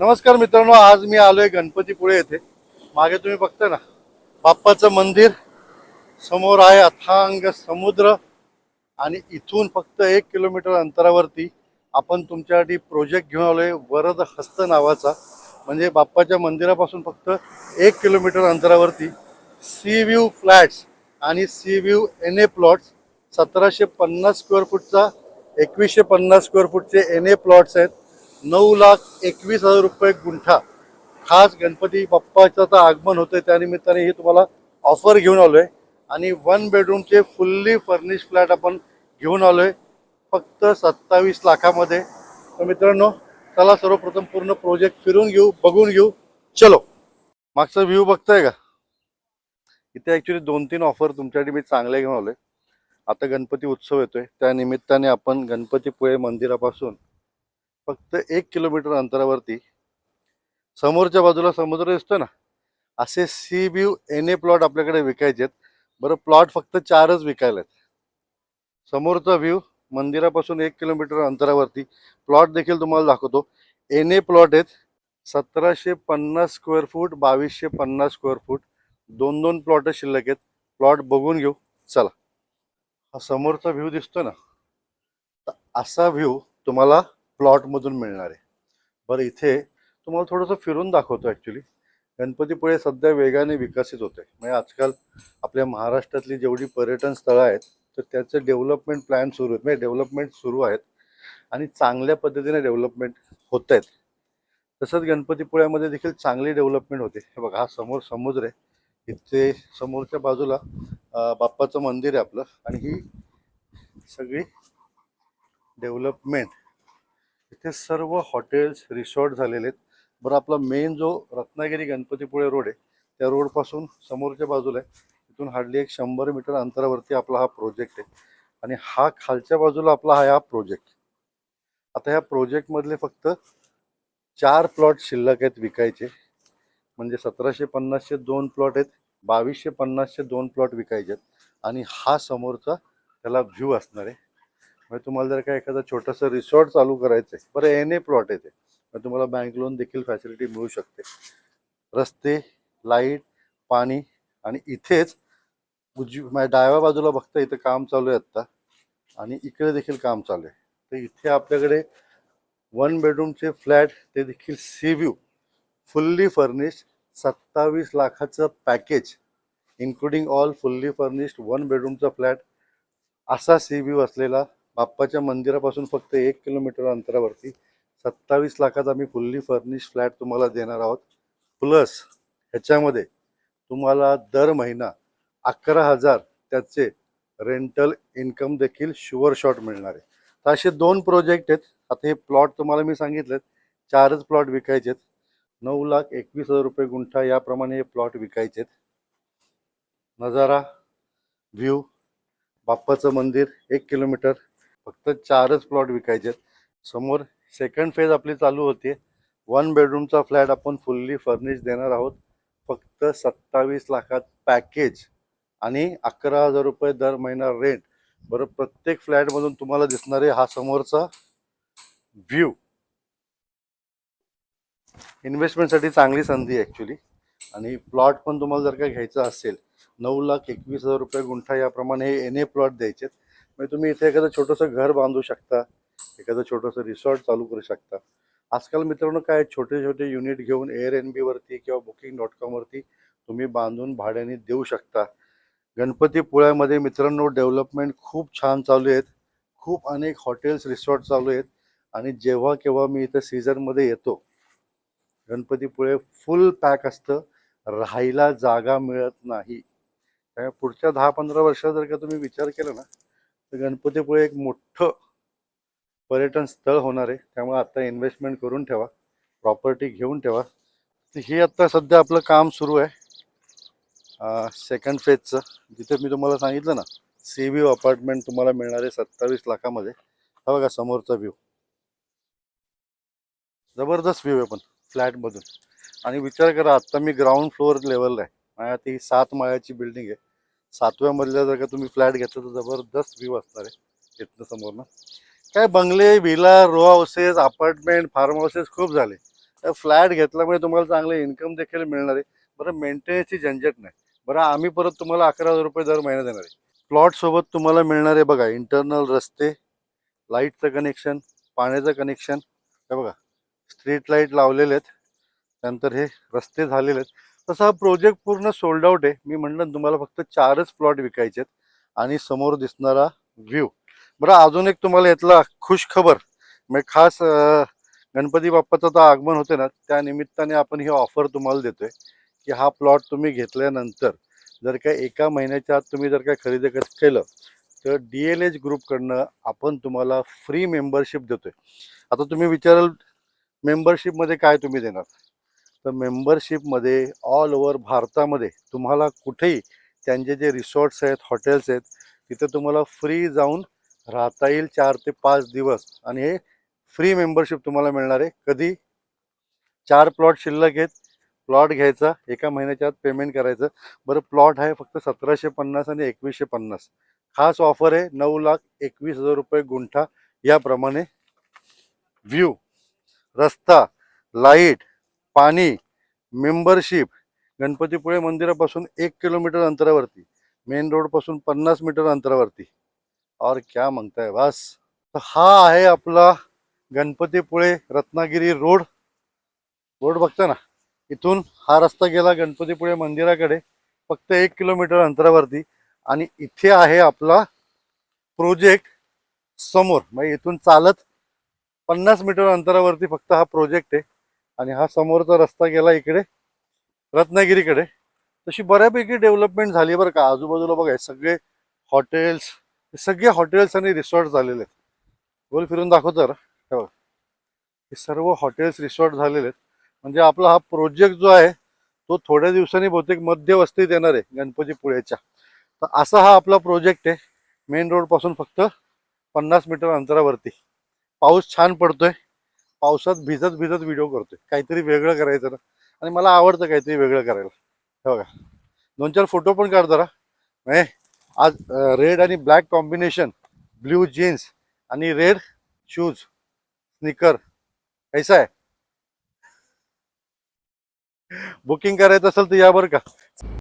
नमस्कार मित्रांनो आज मी आलोय गणपतीपुळे येथे. मागे तुम्ही बघता ना बाप्पाचं मंदिर समोर आहे अथांग समुद्र आणि इथून फक्त एक किलोमीटर अंतरावरती आपण तुमच्यासाठी प्रोजेक्ट घेऊन आलोय वरद हस्त नावाचा. म्हणजे बाप्पाच्या मंदिरापासून फक्त एक किलोमीटर अंतरावरती सी व्ह्यू फ्लॅट्स आणि sea view N A plots सतराशे पन्नास स्क्वेअर फूटचा एकवीसशे पन्नास स्क्वेअर फूटचे एन ए प्लॉट्स आहेत. नऊ लाख एकवीस हजार रुपये गुंठा. खास गणपती बाप्पाचं आता आगमन होतं त्यानिमित्ताने ही तुम्हाला ऑफर घेऊन आलो आहे आणि वन बेडरूमचे फुल्ली फर्निश फ्लॅट आपण घेऊन आलो आहे फक्त सत्तावीस लाखामध्ये. तर मित्रांनो चला सर्वप्रथम पूर्ण प्रोजेक्ट फिरून घेऊ बघून घेऊ. चलो. मागचा व्ह्यू बघताय का? इथे ॲक्च्युली दोन तीन ऑफर तुमच्यासाठी मी चांगले घेऊन आलोय. आता गणपती उत्सव येतोय. त्या निमित्ताने आपण गणपतीपुळे मंदिरापासून फक्त एक किलोमीटर अंतरावरती. समोरच्या बाजूला समुद्र दिसतो ना? असे sea view N A plot आपल्याकडे विकायचे आहेत. बरं प्लॉट फक्त चारच विकायला आहेत. समोरचा व्ह्यू मंदिरापासून एक किलोमीटर अंतरावरती. प्लॉट देखील तुम्हाला दाखवतो. एन ए प्लॉट आहेत सतराशे पन्नास स्क्वेअर फूट बावीसशे पन्नास स्क्वेअर फूट दोन दोन प्लॉट शिल्लक आहेत. प्लॉट बघून घेऊ. चला. हा समोरचा व्ह्यू दिसतो ना? तर असा व्ह्यू तुम्हाला प्लॉटमधून मिळणार आहे. बरं इथे तुम्हाला थोडंसं फिरून दाखवतो ॲक्च्युली गणपतीपुळे सध्या वेगाने विकसित होते म्हणजे आजकाल आपल्या महाराष्ट्रातली जेवढी पर्यटन स्थळं आहेत तर त्याचे डेव्हलपमेंट प्लॅन सुरू आहेत. म्हणजे डेव्हलपमेंट सुरू आहेत आणि चांगल्या पद्धतीने डेव्हलपमेंट होत आहेत तसंच गणपतीपुळ्यामध्ये देखील चांगली डेव्हलपमेंट होते. हे बघा हा समोर समुद्र आहे. इथे समोरच्या बाजूला बाप्पाचं मंदिर आहे आपलं. आणि ही सगळी डेव्हलपमेंट इथे सर्व हॉटेल्स रिसॉर्ट झालेले आहेत. बरं आपला मेन जो रत्नागिरी गणपतीपुळे रोड आहे त्या रोडपासून समोरच्या बाजूला आहे. तिथून हार्डली एक शंभर मीटर अंतरावरती आपला हा प्रोजेक्ट आहे. आणि हा खालच्या बाजूला आपला हा हा प्रोजेक्ट. आता ह्या प्रोजेक्टमधले फक्त चार प्लॉट शिल्लक आहेत विकायचे. म्हणजे सतराशे पन्नासचे दोन प्लॉट आहेत बावीसशे पन्नासचे दोन प्लॉट विकायचे आहेत. आणि हा समोरचा त्याला व्ह्यू असणार आहे. म्हणजे तुम्हाला जर का एखादा छोटंसं रिसॉर्ट चालू करायचं आहे बरं एन ए प्लॉट आहे ते मग तुम्हाला बँक लोन देखील फॅसिलिटी मिळू शकते. रस्ते लाइट पाणी आणि इथेच उजवी माझ्या डाव्या बाजूला बघता इथं काम चालू आहे आत्ता आणि इकडे देखील काम चालू आहे. तर इथे आपल्याकडे वन बेडरूमचे फ्लॅट ते देखील सी व्ह्यू फुल्ली फर्निश्ड सत्तावीस लाखाचं package including all fully furnished one बेडरूमचा flat असा सी व्ह्यू असलेला बाप्पाच्या मंदिरापासून फक्त एक किलोमीटर अंतरावरती सत्तावीस लाखात आम्ही फुल्ली फर्निश फ्लॅट तुम्हाला देणार आहोत. प्लस ह्याच्यामध्ये तुम्हाला दर महिना अकरा हजार त्याचे रेंटल इन्कम देखील शुअर शॉट मिळणार आहे. तर असे दोन प्रोजेक्ट आहेत. आता हे प्लॉट तुम्हाला मी सांगितलेत. चारच प्लॉट विकायचे आहेत नऊ लाख एकवीस हजार रुपये गुंठा याप्रमाणे हे प्लॉट विकायचे आहेत नजारा व्ह्यू बाप्पाचं मंदिर एक किलोमीटर. फक्त चारच प्लॉट विकायचे समोर सेकंड फेज आपली चालू होते. वन बेडरूमचा फ्लॅट आपण फुल्ली फर्निश देणार आहोत. फक्त सत्तावीस लाखात पॅकेज आणि अकरा हजार रुपये दर महिना रेंट बरं प्रत्येक फ्लॅटमधून तुम्हाला दिसणारे हा समोरचा व्ह्यू इन्व्हेस्टमेंटसाठी चांगली संधी ॲक्च्युली आणि प्लॉट पण तुम्हाला जर का घ्यायचा असेल नऊ लाख एकवीस हजार रुपये गुंठा याप्रमाणे हे एन ए प्लॉट द्यायचे म्हणजे तुम्ही इथे एखादं छोटंसं घर बांधू शकता एखादं छोटंसं रिसॉर्ट चालू करू शकता. आजकाल मित्रांनो काय छोटे छोटे युनिट घेऊन एअर एन बीवरती किंवा बुकिंग डॉट कॉमवरती तुम्ही बांधून भाड्याने देऊ शकता. गणपतीपुळ्यामध्ये मित्रांनो डेव्हलपमेंट खूप छान चालू आहेत. खूप अनेक हॉटेल्स रिसॉर्ट चालू आहेत. आणि जेव्हा केव्हा मी इथं सीझनमध्ये येतो गणपतीपुळे फुल पॅक असतं. राहायला जागा मिळत नाही. त्यामुळे पुढच्या दहा पंधरा वर्षात जर का तुम्ही विचार केला ना तर गणपतीपुळे एक मोठं पर्यटन स्थळ होणार आहे. त्यामुळे आता इन्व्हेस्टमेंट करून ठेवा. प्रॉपर्टी घेऊन ठेवा. तर हे आता सध्या आपलं काम सुरू आहे. सेकंड फेजचं जिथे मी तुम्हाला सांगितलं ना सी व्ह्यू अपार्टमेंट तुम्हाला मिळणार आहे सत्तावीस लाखामध्ये. हा बघा समोरचा व्ह्यू जबरदस्त व्ह्यू आहे पण फ्लॅटमधून आणि विचार करा आत्ता मी ग्राउंड फ्लोअर लेवलला आहे. माझ्या ती सात माळ्याची बिल्डिंग आहे. सातव्या मजल्या जर का तुम्ही फ्लॅट घेतला तर जबरदस्त व्ह्यू असणार आहे इथनं समोरनं काय बंगले villa row houses apartment farm houses खूप झाले. फ्लॅट घेतल्यामुळे तुम्हाला चांगले इन्कम देखील मिळणार आहे. बरं मेंटेनन्सची झंझट नाही. बरं आम्ही परत तुम्हाला अकरा हजार रुपये दर महिना देणार आहे. प्लॉटसोबत तुम्हाला मिळणार आहे बघा इंटरनल रस्ते लाईटचं कनेक्शन पाण्याचं कनेक्शन हे बघा स्ट्रीट लाइट लावलेले आहेत. त्यानंतर हे रस्ते झालेले आहेत. तसा हा प्रोजेक्ट पूर्ण सोल्ड आउट आहे. मी म्हणलं तुम्हाला फक्त चारच प्लॉट विकायचे आहेत आणि समोर दिसणारा व्ह्यू बरं अजून एक तुम्हाला यातला खुश खबर. म्हणजे खास गणपती बाप्पाचं आता आगमन होते ना त्या निमित्ताने आपण ही ऑफर तुम्हाला देतोय की हा प्लॉट तुम्ही घेतल्यानंतर जर का एका महिन्याच्या आत तुम्ही जर काय खरेदी केलं तर डी एल एच ग्रुपकडनं आपण तुम्हाला फ्री मेंबरशिप देतोय. आता तुम्ही विचाराल मेंबरशिपमध्ये काय तुम्ही देणार? तर मेंबरशिपमध्ये ऑल ओव्हर भारतामध्ये तुम्हाला कुठेही त्यांचे जे रिसॉर्ट्स आहेत हॉटेल्स आहेत तिथे तुम्हाला फ्री जाऊन राहता येईल चार ते पाच दिवस. आणि हे फ्री मेंबरशिप तुम्हाला मिळणार आहे. कधी? चार प्लॉट शिल्लक आहेत. प्लॉट घ्यायचा एका महिन्याच्या आत पेमेंट करायचं. बरं प्लॉट आहे फक्त सतराशे पन्नास आणि एकवीसशे पन्नास. खास ऑफर आहे नऊ लाख एकवीस हजार रुपये गुंठा. याप्रमाणे व्ह्यू रस्ता लाइट पाणी मेंबरशिप गणपतीपुळे मंदिरापासून एक किलोमीटर अंतरावरती मेन रोडपासून पन्नास मीटर अंतरावरती. और क्या म्हणताय बस तर हा आहे आपला गणपतीपुळे रत्नागिरी रोड. रोड बघता ना इथून हा रस्ता गेला गणपतीपुळे मंदिराकडे फक्त एक किलोमीटर अंतरावरती. आणि इथे आहे आपला प्रोजेक्ट समोर म्हणजे इथून चालत पन्नास मीटर अंतरावरती फक्त हा प्रोजेक्ट आहे. आणि हा समोरचा रस्ता गेला इकडे रत्नागिरीकडे. तशी बऱ्यापैकी डेव्हलपमेंट झाली बरं का. आजूबाजूला बघा हे सगळे हॉटेल्स हे सगळे हॉटेल्स आणि रिसॉर्ट झालेले आहेत. गोल फिरून दाखवतो तर हे बघा. हे सर्व हॉटेल्स रिसॉर्ट झालेले आहेत. म्हणजे आपला हा प्रोजेक्ट जो आहे तो थोड्या दिवसांनी बहुतेक मध्यवस्तीत येणार आहे गणपतीपुळेच्या तर असा हा आपला प्रोजेक्ट आहे. मेन रोडपासून फक्त पन्नास मीटर अंतरावरती. पाऊस छान पडतोय. पावसात भिजत भिजत व्हिडिओ करतोय. काहीतरी वेगळं करायचं ना. आणि मला आवडतं काहीतरी वेगळं करायला. हे बघा. दोन चार फोटो पण काढ जरा. म्हणजे आज रेड आणि ब्लॅक कॉम्बिनेशन ब्ल्यू जीन्स आणि रेड शूज स्निकर कैसा आहे बुकिंग करायचं असेल तर या का.